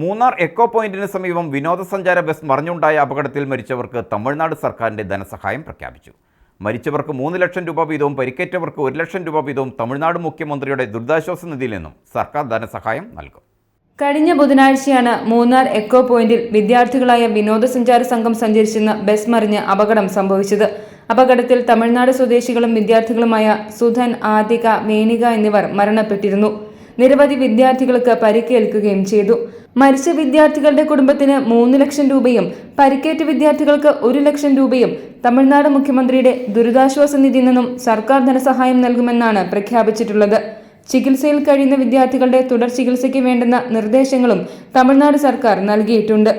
Munnar echo പോയിന്റിന് സമീപം വിനോദസഞ്ചാര ബസ് മറിഞ്ഞുണ്ടായ അപകടത്തിൽ മരിച്ചവർക്ക് തമിഴ്നാട് സർക്കാരിന്റെ ധനസഹായം പ്രഖ്യാപിച്ചു. മരിച്ചവർക്ക് മൂന്ന് ലക്ഷം രൂപ വീതവും പരിക്കേറ്റവർക്ക് ഒരു ലക്ഷം രൂപ വീതവും തമിഴ്നാട് മുഖ്യമന്ത്രിയുടെ ദുരിതാശ്വാസ നിധിയിൽ നിന്നും സർക്കാർ ധനസഹായം നൽകും. കഴിഞ്ഞ ബുധനാഴ്ചയാണ് മൂന്നാർ എക്കോ പോയിന്റിൽ വിദ്യാർത്ഥികളായ വിനോദസഞ്ചാര സംഘം സഞ്ചരിച്ചിരുന്ന ബസ് മറിഞ്ഞ് അപകടം സംഭവിച്ചത്. അപകടത്തിൽ തമിഴ്നാട് സ്വദേശികളും വിദ്യാർത്ഥികളുമായ സുധൻ ആദിക വേണിക എന്നിവർ മരണപ്പെട്ടിരുന്നു. നിരവധി വിദ്യാർത്ഥികൾക്ക് പരിക്കേൽക്കുകയും ചെയ്തു. മരിച്ച വിദ്യാർത്ഥികളുടെ കുടുംബത്തിന് മൂന്ന് ലക്ഷം രൂപയും പരിക്കേറ്റ വിദ്യാർത്ഥികൾക്ക് ഒരു ലക്ഷം രൂപയും തമിഴ്നാട് മുഖ്യമന്ത്രിയുടെ ദുരിതാശ്വാസ നിധിയിൽ നിന്നും സർക്കാർ ധനസഹായം നൽകുമെന്നാണ് പ്രഖ്യാപിച്ചിട്ടുള്ളത്. ചികിത്സയിൽ കഴിയുന്ന വിദ്യാർത്ഥികളുടെ തുടർ ചികിത്സയ്ക്ക് വേണ്ടുന്ന നിർദ്ദേശങ്ങളും തമിഴ്നാട് സർക്കാർ നൽകിയിട്ടുണ്ട്.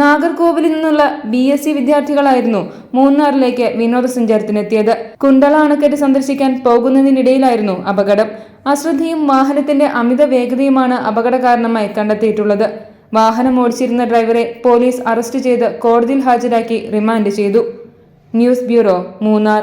നാഗർകോവിലിൽ നിന്നുള്ള ബി എസ് സി വിദ്യാർത്ഥികളായിരുന്നു മൂന്നാറിലേക്ക് വിനോദസഞ്ചാരത്തിനെത്തിയത്. കുണ്ടള അണക്കെട്ട് സന്ദർശിക്കാൻ പോകുന്നതിനിടയിലായിരുന്നു അപകടം. അശ്രദ്ധയും വാഹനത്തിന്റെ അമിത വേഗതയുമാണ് അപകട കാരണമായി കണ്ടെത്തിയിട്ടുള്ളത്. വാഹനം ഓടിച്ചിരുന്ന ഡ്രൈവറെ പോലീസ് അറസ്റ്റ് ചെയ്ത് കോടതിയിൽ ഹാജരാക്കി റിമാൻഡ് ചെയ്തു. News bureau Munnar.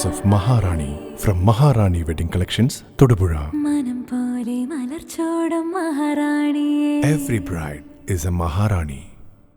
Brides of Maharani from Maharani Wedding Collections, Todupuzha. മനം പോലെ മലർച്ചോടം മഹാറാണിയേ Every bride is a Maharani.